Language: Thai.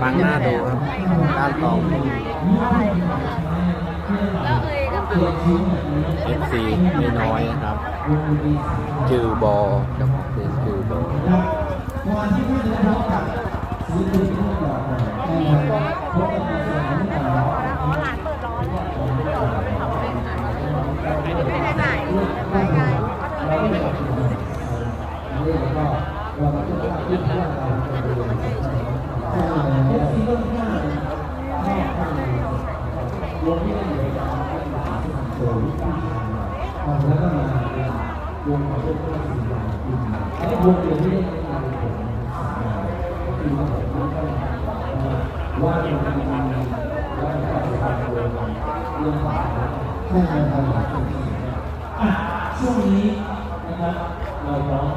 ปังหน้าดูครับก้านตองแล้วเอยกับปัง FC ไม่น้อยนะครับ จือบอเจ้าขอ งเพลงจือบออ๋อหลานเปิดร้อนเลยเดียวเราไปเผาเองค่ะไม่ได้ไหนไปไกลใช่ครับอะช่วงนี้นะครับเราร้อง